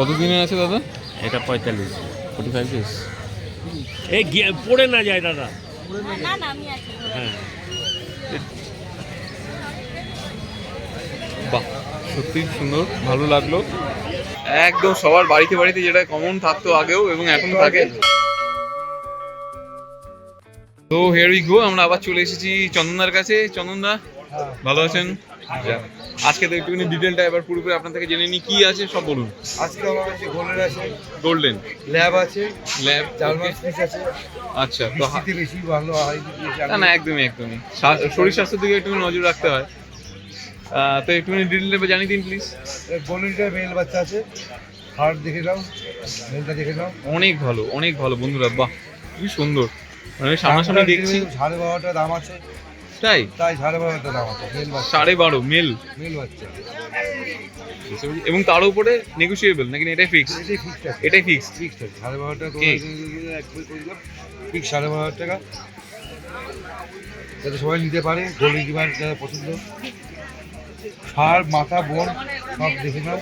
কত দিনের আছে দাদা? এটা পঁয়তাল্লিশ। ফোর্টি ফাইভ ডেজ এই গিয়ে- পড়ে না যায় দাদা। না না আমি আছি। হ্যাঁ। বাহ সত্যি সুন্দর ভালো লাগল। একদম সবার বাড়িতে বাড়িতে যেটা কমন থাকতো আগেও এবং এখন থাকে। তো হেয়ার উই গো আমরা আবার চলে এসেছি চন্দনদার কাছে। চন্দনদা ভালো আছেন? আজকে তো একটুখানি ডিটেলটা এবার পুরোপুরি আপনার থেকে জেনে নিই কি আছে সব বলুন। আজকে আমার কাছে গোল্ডের আছে। গোল্ডেন ল্যাব আছে। ল্যাব জার্মান ফিস আছে। আচ্ছা তো হা- বৃষ্টিতে বেশি ভালো হয় না না একদমই একদমই। শরীর স্বাস্থ্যের দিকে একটু নজর রাখতে হয়। তো একটুখানি ডিটেলটা জানিয়ে দিন প্লিজ গোল্ডেনটা মেল বাচ্চা আছে। হার্ট দেখে নাও মেলটা দেখে নাও। অনেক ভালো অনেক ভালো বন্ধুরা বাহ খুবই সুন্দর। মানে সামনাসামনি দেখছি। সাড়ে বারোটা দাম আছে। তাই? তাই সাড়ে বারোটা দাম আছে সাড়ে বারো মেল? মেল বাচ্চা। এবং তার উপরে নেগোসিয়েবল নাকি এটাই ফিক্স এটাই ফিক্স ফিক্সড আছে। সাড়ে বারোটা কে? ঠিক সাড়ে বারো হাজার টাকা। যাতে সবাই নিতে পারে যারা পছন্দ। সার মাথা বোন সব দেখে নাও।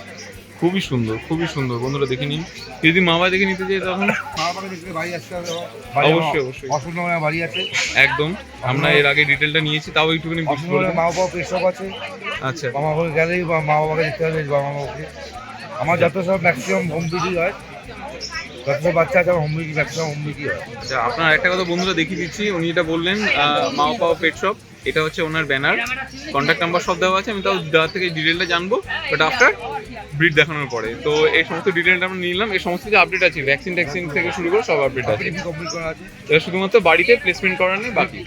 খুবই সুন্দর খুবই সুন্দর। বন্ধুরা দেখে নিন। যদি মামা দেখে নিতে চাই তখন মা অবশ্যই, অবশ্যই। অসুন্দর বাড়ি আছে। একদম। আমরা এর আগে ডিটেলটা নিয়েছি তাও একটুখানি। মা বাবা পেশব আছে। আচ্ছা। মামা বাবা গেলেই বা মা বাবাকে দেখতে হবে বাবা মামাকে আমার যত সব ম্যাক্সিমাম হোম ভিজি হয় যত বাচ্চা আছে হোম ভিজি ম্যাক্সিমাম হোম ভিজি হয়। আচ্ছা আপনার একটা কথা বন্ধুরা দেখিয়ে দিচ্ছি। উনি এটা বললেন মা পাওয়া পেট শপ এটা হচ্ছে ওনার ব্যানার কন্ট্যাক্ট নাম্বার সব দেওয়া আছে আমি তাও দেওয়ার থেকে ডিটেলটা জানব। বাট আফটার ব্রিড দেখানোর পরে। তো এই সমস্ত ডিটেলটা আমরা নিলাম। এই সমস্ত যে আপডেট আছে ভ্যাকসিন ট্যাকসিন থেকে শুরু করে সব আপডেট আছে। এটা শুধুমাত্র বাড়িতে প্লেসমেন্ট করার নেই বাকি।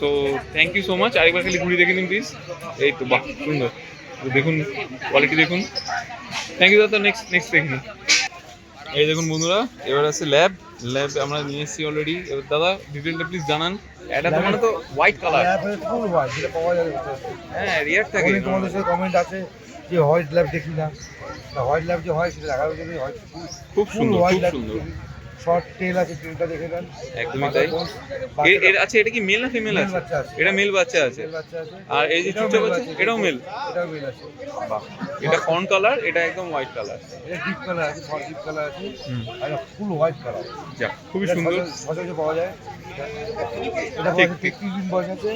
So thank you so much আরেকবার খালি ঘুরে দেখে নিন প্লিজ এই তো বাহ সুন্দর। দেখুন কোয়ালিটি দেখুন। থ্যাংক ইউ দাদা নেক্সট নেক্সট দেখুন এই দেখুন বন্ধুরা এবার আছে ল্যাব ল্যাব আমরা নিয়ে এসেছি অলরেডি এবার দাদা ডিটেলটা প্লিজ জানান। এটা তো মানে তো হোয়াইট কালার হ্যাঁ রিয়ার থাকে। তোমাদের সাথে কমেন্ট আছে। যে হোয়াইট ল্যাব দেখি না হোয়াইট ল্যাব যে হয় সেটা দেখার জন্য হোয়াইট খুব সুন্দর খুব সুন্দর। শর্ট টেল আছে টেলটা দেখে নেন। একদমই তাই। এর- এর আছে এটা কি মেল না ফিমেল আছে। এটা মেল বাচ্চা আছে। আর এই যে চুপচাপ আছে। এটাও মেল এটাও মেল আছে। বাহ এটা ফন কালার এটা একদম হোয়াইট কালার এটা ডিপ কালার আছে শর্ট ডিপ কালার আছে। আর ফুল হোয়াইট কালার যাক খুবই সুন্দর। সচরাচর পাওয়া যায়। এটা ঠিক, বয়স তেত্রিশ দিন বয়স আছে।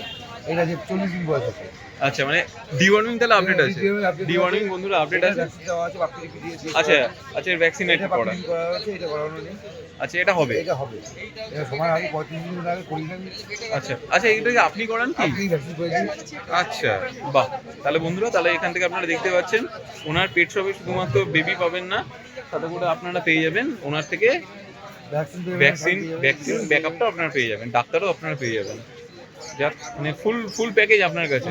এটা যে চল্লিশ দিন বয়স আছে। আচ্ছা মানে ডিওয়ার্মিং তাহলে আপডেট আছে? Deworming update ডিওয়ার্মিং বন্ধুরা আপডেট আছে? আছে আচ্ছা আচ্ছা ভ্যাকসিনেট এটা করা। এটা করানো নেই। আচ্ছা এটা হবে? এটা হবে। এটা সময় আগে পঁয়ত্রিশ দিন আগে করি নেন। আচ্ছা আচ্ছা এটা কি আপনি করান কি? আপনি ভ্যাকসিন করে আচ্ছা বাহ। তাহলে বন্ধুরা তাহলে এখান থেকে আপনারা দেখতে পাচ্ছেন ওনার পেট শপে শুধুমাত্র বেবি পাবেন না সাথে করে আপনারা পেয়ে যাবেন ওনার থেকে ভ্যাকসিন ভ্যাকসিন ভ্যাকসিন ব্যাকআপটাও আপনারা পেয়ে যাবেন ডাক্তারও আপনারা পেয়ে যাবেন। যাক মানে ফুল ফুল প্যাকেজ আপনার কাছে।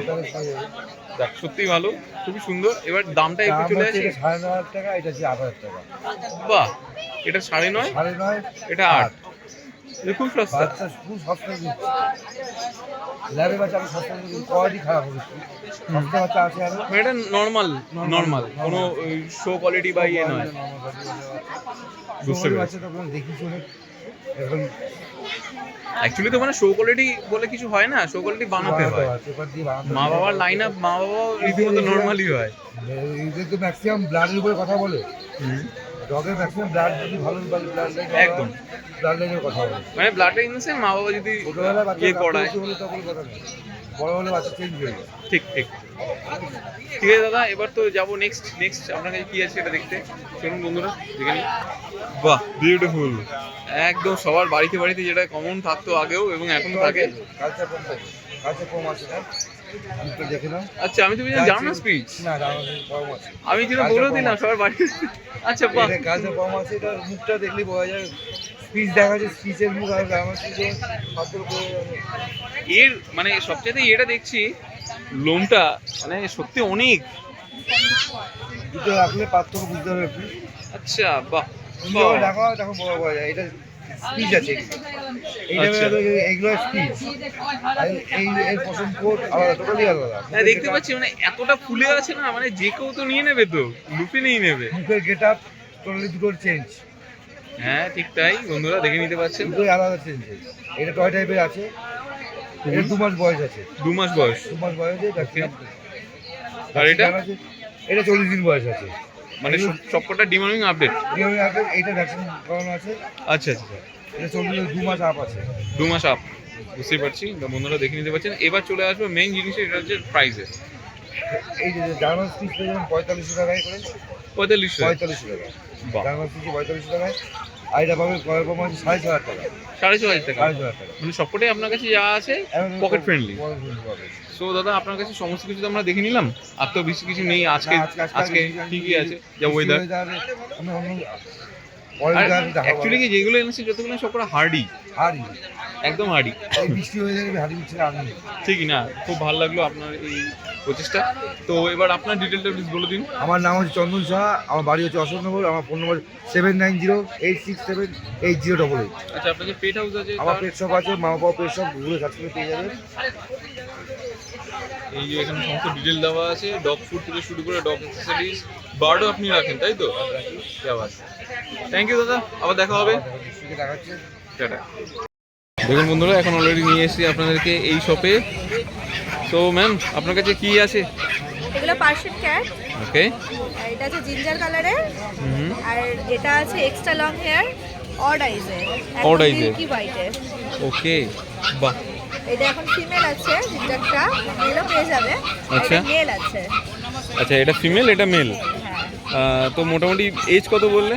যাক সত্যি ভালো খুবই সুন্দর। এবার দামটা একটু চলে আসি। সাড়ে নয় হাজার টাকা এটা হচ্ছে আট হাজার টাকা। বাহ এটা সাড়ে নয়? সাড়ে নয় এটা আট। এটা খুব সস্তা। খুব সস্তা ল্যাবে বাচ্চা আমি সস্তা কোয়ালিটি খারাপ হবে সস্তা বাচ্চা আছে আরও। মানে এটা নর্মাল নর্মাল কোনো শো কোয়ালিটি বা ইয়ে নয়। বুঝতে পেরেছি। তখন দেখি শুনে এখন অ্যাকচুয়ালি তো মানে শো কোয়ালিটি বলে কিছু হয় না শো কোয়ালিটি বানাতে হয়। মা বাবার লাইন আপ মা বাবা রীতিমতো নর্মালি হয়। এদের তো ম্যাক্সিমাম ব্লাডের উপরে কথা বলে। ডগের ম্যাক্সিমাম ব্লাড যদি ভালো ব্লাড লাইন একদম। ব্লাড লাইনের কথা বলে। মানে ব্লাডটা ইনসেন্স মা বাবা যদি বাচ্চা ইয়ে করায়। তখন কথা নেই বড় হলে বাচ্চা চেঞ্জ হয়ে যায়। ঠিক ঠিক। ঠিক আছে দাদা এবার তো যাব নেক্সট নেক্সট আপনার কাছে কি আছে এটা দেখতে। চলুন বন্ধুরা বাহ। বিউটিফুল একদম সবার বাড়িতে বাড়িতে যেটা কমন থাকতো আগেও এবং এখন থাকে। আচ্ছা আমি তো জানো না স্পিচ আমি যেটা বলে দিলাম সবার বাড়িতে। আচ্ছা বাহ। কালচার কম আছে এটা মুখটা দেখলে বোঝা যায়। স্পিচ দেখা যায় স্পিচের মুখ আর হাতের এর মানে সবচেয়ে এটা দেখছি লোমটা মানে সত্যি অনেক। দুটো রাখলে পার্থক্য বুঝতে হবে আচ্ছা বাহ। করে দেখা বোঝা এটা স্পিচ আছে। আচ্ছা। এইগুলো স্পিচ এই আলাদা টোটালি আলাদা। হ্যাঁ দেখতে পাচ্ছি মানে এতটা ফুলে আছে না মানে যে কেউ তো নিয়ে নেবে তো লুপে নিয়ে নেবে। মুখের গেট আপ টোটালি দুটোর চেঞ্জ হ্যাঁ ঠিক তাই বন্ধুরা দেখে নিতে পাচ্ছেন। দুটোই আলাদা চেঞ্জ এটা টয় টাইপের আছে এটা দু মাস বয়স আছে। দু মাস বয়স। দু মাস বয়সে আর এটা? এটা চল্লিশ দিন বয়স আছে। মানে সবকটা ডিমার্মিং আপডেট? ডিমার্মিং আপডেট এইটা ভ্যাকসিন করানো আছে। আচ্ছা আচ্ছা এটা চলবে দু মাস আপ আছে। দু মাস আপ বুঝতে পারছি বন্ধুরা দেখে নিতে পারছেন। এবার চলে আসবে মেইন জিনিস এটা হচ্ছে প্রাইসে এই যে জার্মান যাবেন পঁয়তাল্লিশশো টাকায় করে। পঁয়তাল্লিশশো পঁয়তাল্লিশশো টাকা জার্মান স্পিচ পঁয়তাল্লিশশো টাকায়। আর এটা সাড়ে ছ হাজার টাকা। সাড়ে ছ হাজার টাকা? সাড়ে ছ হাজার টাকা। মানে সবকটাই আপনার কাছে যা আছে পকেট ফ্রেন্ডলি সো দাদা আপনার কাছে সমস্ত কিছু তো আমরা দেখে নিলাম। আর তো বেশি কিছু নেই আজকে আজকে- ঠিকই আছে যা ওয়েদার। অ্যাকচুয়ালি যেগুলো এনেছি যতগুলো সবকটা হার্ডি হাড়ি একদম এই বৃষ্টি হয়ে যাবে হাড়ি আমি ঠিকই না খুব ভালো লাগল আপনার এই প্রচেষ্টা। তো এবার আপনার ডিটেলটা প্লিজ বলে দিন। আমার নাম হচ্ছে চন্দন সাহা আমার বাড়ি হচ্ছে অশোকনগর আমার phone number seven nine zero eight six seven eight zero double eight আচ্ছা আপনার যে পেট হাউস আছে আমার পেট শপ আছে মা বাবা পেট শপ ঘুরে সার্চ করে পেয়ে যাবেন। এই যে এখানে সমস্ত ডিটেল দেওয়া আছে ডগ ফুড থেকে শুরু করে ডগ অ্যাক্সেসরিজ বার্ডও আপনি রাখেন তাই তো? থ্যাংক ইউ দাদা আবার দেখা হবে। দেখাচ্ছে। টাটা। দেখুন বন্ধুরা এখন অলরেডি নিয়ে এসেছি আপনাদেরকে এই শপে তো ম্যাম আপনার কাছে কি আছে? এগুলো পার্সিয়ান ক্যাট ওকে এটা আছে জিঞ্জার কালারের আর এটা আছে এক্সট্রা লং হেয়ার অড আইজের কি হোয়াইটের ওকে বাহ। এটা এখন ফিমেল আছে জিঞ্জারটা মেলও পেয়ে যাবে। আচ্ছা। মেল আছে। আচ্ছা এটা ফিমেল এটা মেল হ্যাঁ। তো মোটামুটি এজ কত বললে?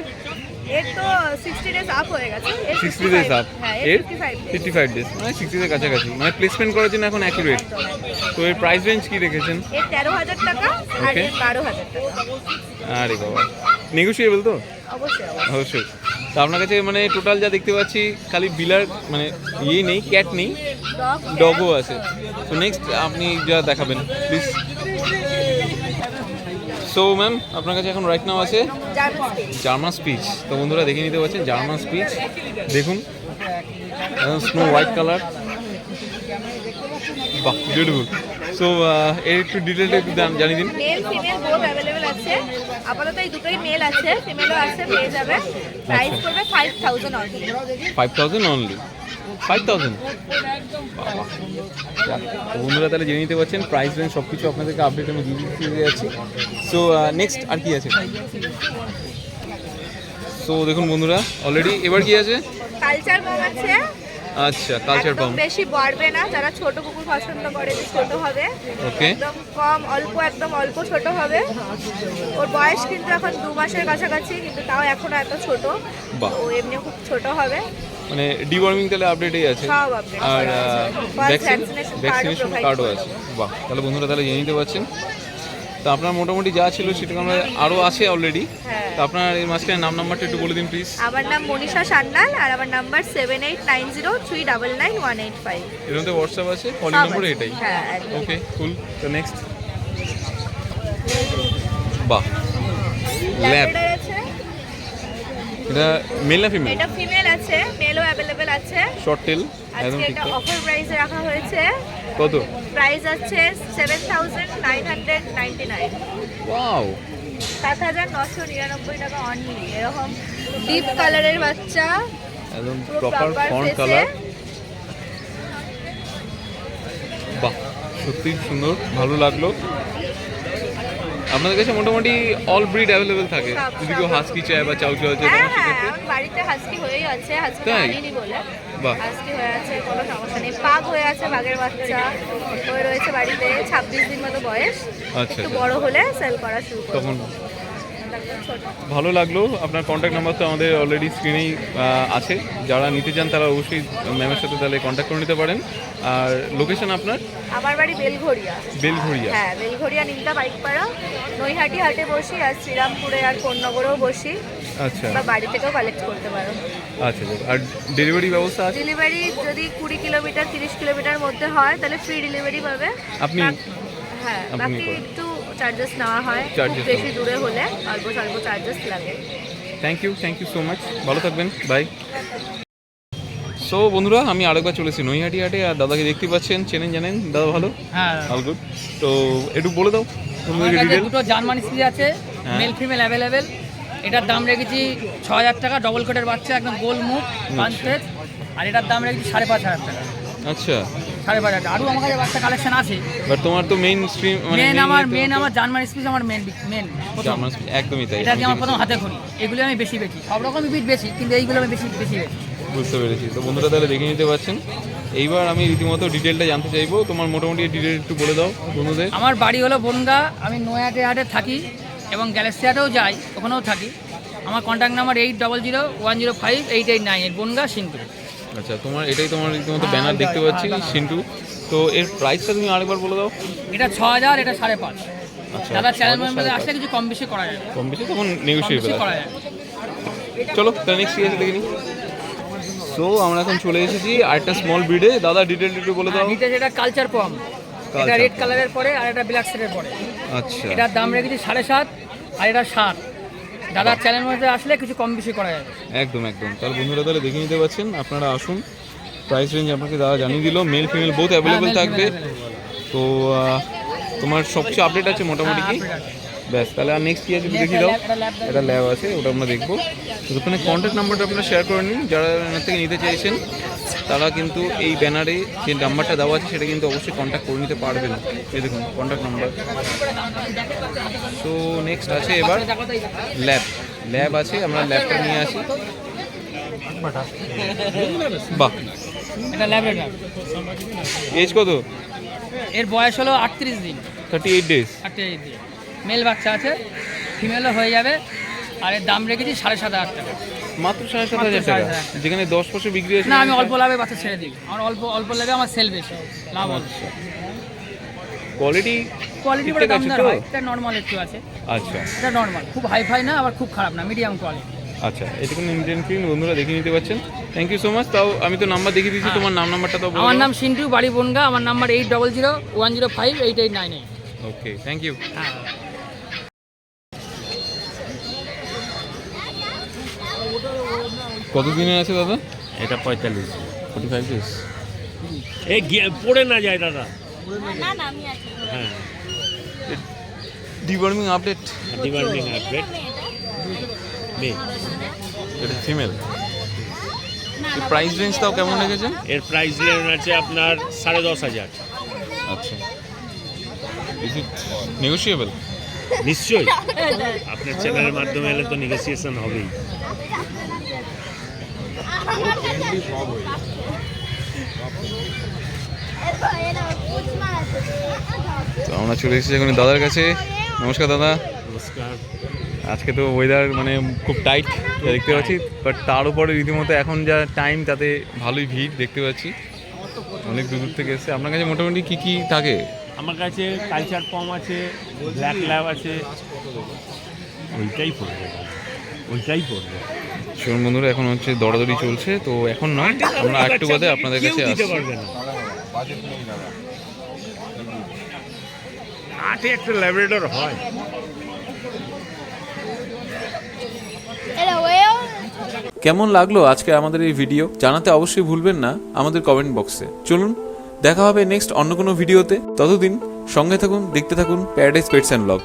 এর তো সিক্সটি ডেজ আপ হয়ে গেছে। এর সিক্সটি 55 ডেজ আপ এর এর? Fifty five fifty five days মানে কাছাকাছি। মানে প্লেসমেন্ট করার জন্য এখন অ্যাকুরেট তো এর প্রাইস রেঞ্জ কি রেখেছেন এর টাকা আর এর বারো হাজার টাকা। আরে বাবা। তো? অবশ্যই অবশ্যই। অবশ্যই। তো আপনার কাছে মানে টোটাল যা দেখতে পাচ্ছি খালি বিলার মানে ইয়ে নেই ক্যাট নেই। ডগও আছে। তো নেক্সট আপনি যা দেখাবেন প্লিজ সো ম্যাম আপনার কাছে এখন রাইট নাও আছে? জার্মান স্পিচ তো বন্ধুরা দেখে নিতে পারছেন জার্মান স্পিচ দেখুন। স্নো হোয়াইট কালার বাহ বিউটিফুল সো এর একটু ডিটেলটা একটু জান- জানিয়ে দিন। মেল ফিমেল বোথ অ্যাভেলেবেল আছে। আপাতত এই দুটোই মেল আছে ফিমেলও আছে পেয়ে যাবে। Price five thousand only five thousand only five thousand বন্ধুরা তাহলে জেনে নিতে পারছেন প্রাইস রেঞ্জ সব কিছু আপনাদেরকে আপডেট আমি দিয়ে দিতে যাচ্ছি সো নেক্সট আর কি আছে? সো দেখুন বন্ধুরা অলরেডি এবার কি আছে? কালচার আছে। আচ্ছা কালচার পাম্প বেশি বাড়বে না যারা ছোট কুকুর পছন্দ করে ছোট হবে ওকে একদম কম অল্প একদম অল্প ছোট হবে। ওর বয়স কিন্তু এখন দু মাসের কাছাকাছি কিন্তু তাও এখনও এত ছোট। ও এমনি খুব ছোট হবে। মানে ডিওয়ার্মিং তাহলে আপডেটই আছে। আর ভ্যাকসিনেশন কার্ডও আছে। বাহ তাহলে বন্ধুরা তাহলে জেনে নিতে পারছেন। তো আপনার মোটামুটি যা ছিল সেটা আমরা আরও আছে অলরেডি হ্যাঁ। তো আপনার এই মাঝখানে নাম নাম্বারটা একটু বলে দিন প্লিজ আমার নাম মনীষা সান্যাল আর আমার number seven eight nine zero three double nine one eight five এর মধ্যে হোয়াটসঅ্যাপ আছে কলিং নম্বর এটাই। হ্যাঁ ওকে কুল তো নেক্সট বাহ। ল্যাব আছে? এটা মেল না ফিমেল এটা ফিমেল আছে মেলও অ্যাভেলেবেল আছে। শর্ট টেল একদম আজকে ঠিক এটা অফার প্রাইসে রাখা হয়েছে। কত? প্রাইস আছে seven thousand nine hundred ninety nine wow সাত হাজার নশো নিরানব্বই টাকা অনলি এরকম ডিপ কালারের বাচ্চা। একদম প্রপার ফন্ট কালার বাহ সত্যি সুন্দর ভালো লাগল। আপনাদের কাছে মোটামুটি অল ব্রিড অ্যাভেলেবেল থাকে। যদি কেউ হাস্কি চায় বা চাউ চাউ চায় হ্যাঁ হ্যাঁ আমার বাড়িতে হাস্কি হয়েই আছে হাস্কি? আনিনি বলে। বাহ। হাস্কি হয়ে আছে কোনো সমস্যা নেই। পাগ হয়ে আছে বাঘের বাচ্চা। হয়ে রয়েছে বাড়িতে ছাব্বিশ দিন মতো বয়স। আচ্ছা একটু আচ্ছা। বড় হলে সেল করা শুরু করব তখন ভালো লাগল। আপনার কন্ট্যাক্ট নাম্বার তো আমাদের অলরেডি স্ক্রিনেই আছে। যারা নিতে চান তারা অবশ্যই ম্যামের সাথে তাহলে কন্ট্যাক্ট করে নিতে পারেন। আর লোকেশন আপনার? আমার বাড়ি বেলঘড়িয়া। বেলঘড়িয়া। হ্যাঁ বেলঘড়িয়া নিমতা বাইকপাড়া। নৈহাটি হাটে বসি আর শ্রীরামপুরে আর কোন্নগরেও বসি। আচ্ছা। বা বাড়ি থেকেও কালেক্ট করতে পারো। আচ্ছা আচ্ছা। আর ডেলিভারি ব্যবস্থা আছে? ডেলিভারি যদি কুড়ি কিলোমিটার তিরিশ কিলোমিটার মধ্যে হয় তাহলে ফ্রি ডেলিভারি পাবে। আপনি হ্যাঁ আপনি একটু চার্জেস নেওয়া হয় খুব বেশি দূরে হলে অল্প স্বল্প চার্জেস লাগে। Thank you thank you so much ভালো থাকবেন বাই সো বন্ধুরা আমি আরেকবার চলেছি নৈহাটি হাটে আর দাদাকে দেখতে পাচ্ছেন চেনেন জানেন? দাদা ভালো? হ্যাঁ। অল গুড তো একটু বলে দাও দুটো জার্মান স্পিচ আছে। মেল ফিমেল অ্যাভেলেবেল এটার দাম রেখেছি ছ হাজার টাকা ডবল কোটের বাচ্চা একদম গোল মুখ পাঁচ আর এটার দাম রেখেছি সাড়ে পাঁচ হাজার টাকা। আচ্ছা। সাড়ে পাঁচ হাজার। আরও আমার কাছে বাচ্চা কালেকশন আছে। বাট তোমার তো মেইন স্ট্রিম মানে মেন আমার মেন আমার জার্মান স্পিচ আমার মেন মেন জার্মান একদমই তাই এটা আমার প্রথম হাতে খড়ি এগুলো আমি বেশি বেশি সব রকমই বিট বেশি কিন্তু এইগুলো আমি বেশি বেশি বেশি বুঝতে পেরেছি। তো বন্ধুরা তাহলে দেখে নিতে পারছেন। এইবার আমি রীতিমতো ডিটেলটা জানতে চাইব। তোমার মোটামুটি ডিটেল একটু বলে দাও বন্ধুদের। আমার বাড়ি হলো বনগা। আমি নয়াটে হাটে থাকি এবং গ্যালাক্সি হাটেও যাই ওখানেও থাকি। আমার contact number eight double zero one zero five eight eight nine eight Bongaon Singpur আচ্ছা তোমার এটাই তোমার রীতিমতো হ্যাঁ, ব্যানার দেখতে পাচ্ছি হ্যাঁ, হ্যাঁ। সিন্টু। তো এর প্রাইসটা তুমি আরেকবার বলে দাও। এটা ছ হাজার এটা সাড়ে পাঁচ। আচ্ছা দাদা চ্যানেল মেম্বারে আসলে কিছু কম বেশি করা কম বেশি তখন করা চলো তাহলে নেক্সট কি আছে দেখে নিই। সো আমরা এখন চলে এসেছি আরেকটা স্মল ব্রিডে দাদা ডিটেল একটু বলে দাও। যেটা কালচার এটা রেড কালারের পরে আর এটা ব্ল্যাক সেটের পরে। আচ্ছা। এটার দাম রেখেছি সাড়ে সাত আর এটা সাত। দাদার চ্যানেল মধ্যে আসলে কিছু কম বেশি করা যাবে। একদম একদম। তাহলে বন্ধুরা তাহলে দেখে নিতে পারছেন আপনারা আসুন। প্রাইস রেঞ্জ আপনাকে দাদা জানিয়ে দিল মেল ফিমেল বোথ অ্যাভেলেবেল থাকবে। তো তোমার সবচেয়ে আপডেট আছে মোটামুটি কি? হ্যাঁ। ব্যাস তাহলে আর নেক্সট কি আছে Next দাও। এটা ল্যাব আছে ওটা আমরা দেখব। ওখানে কন্ট্যাক্ট নাম্বারটা আপনারা শেয়ার করে নিন যারা এনার থেকে নিতে চাইছেন তারা কিন্তু এই ব্যানারে যে নাম্বারটা দেওয়া আছে সেটা কিন্তু অবশ্যই কন্ট্যাক্ট করে নিতে পারবেন। এই দেখুন কন্ট্যাক্ট নাম্বার তো নেক্সট আছে এবার ল্যাব ল্যাব আছে আমরা ল্যাবটা নিয়ে আসি। বাহ। এজ কত? এর বয়স হলো আটত্রিশ দিন। থার্টি এইট ডেজ আটত্রিশ দিন। মেল বাচ্চা আছে ফিমেলও হয়ে যাবে আর এর দাম রেখেছি সাড়ে সাত হাজার টাকা। মাত্র সাড়ে সাত হাজার টাকা? যেখানে দশ বছর বিক্রি আছে না আমি অল্প লাভে বাচ্চা ছেড়ে দিই। আমার অল্প অল্প লাভে আমার সেল বেশি লাভ অল্প কোয়ালিটি কোয়ালিটি বড় দামদার হয় এটা নর্মাল একটু আছে। আচ্ছা। এটা নর্মাল খুব হাই ফাই না আবার খুব খারাপ না মিডিয়াম কোয়ালিটি আচ্ছা এটুকু ইন্ডিয়ান ফিল্ম বন্ধুরা দেখে নিতে পারছেন থ্যাংক ইউ সো মাচ তাও আমি তো নাম্বার দেখিয়ে দিয়েছি তোমার নাম নাম্বারটা তো আমার নাম সিন্টু বাড়ি বনগা আমার number eight double zero one zero five eight eight nine eight okay thank you হ্যাঁ। কত দিনের আছে দাদা? এটা পঁয়তাল্লিশ। ফোর্টি ফাইভ ডেজ এই গিয়ে- পড়ে না যায় দাদা। হ্যাঁ। ডিওয়ার্মিং আপডেট ডিমান্ডিং আপডেট মেয়ে এটা ফিমেল প্রাইস রেঞ্জটাও কেমন লেগেছে? এর প্রাইস লেন আছে আপনার সাড়ে দশ হাজার। আচ্ছা। ইজ ইট নেগোশিয়েবল নিশ্চয়ই। আপনার চ্যানেলের মাধ্যমে এলে তো নেগোসিয়েশন হবেই। তো আমরা চলে এসেছি এখন দাদার কাছে। নমস্কার দাদা। নমস্কার। আজকে তো ওয়েদার মানে খুব টাইট দেখতে পাচ্ছি। বাট তার উপরে রীতিমতো এখন যা টাইম তাতে ভালোই ভিড় দেখতে পাচ্ছি। অনেক দূর দূর থেকে এসছে। আপনার কাছে মোটামুটি কী কী থাকে? আমার কাছে কালচার পম আছে ব্ল্যাক ল্যাব আছে ওইটাই পড়বে ওইটাই পড়বে শোন বন্ধুরা এখন হচ্ছে দরাদরি চলছে তো এখন নয় আমরা একটু বাদে আপনাদের কাছে আসছি। আটে একটা ল্যাবরেটর হয়। কেমন লাগল আজকে আমাদের এই ভিডিও? জানাতে অবশ্যই ভুলবেন না আমাদের কমেন্ট বক্সে চলুন দেখা হবে নেক্সট অন্য কোনো ভিডিওতে ততদিন সঙ্গে থাকুন দেখতে থাকুন প্যারাডাইস পেটস অ্যান্ড ব্লগ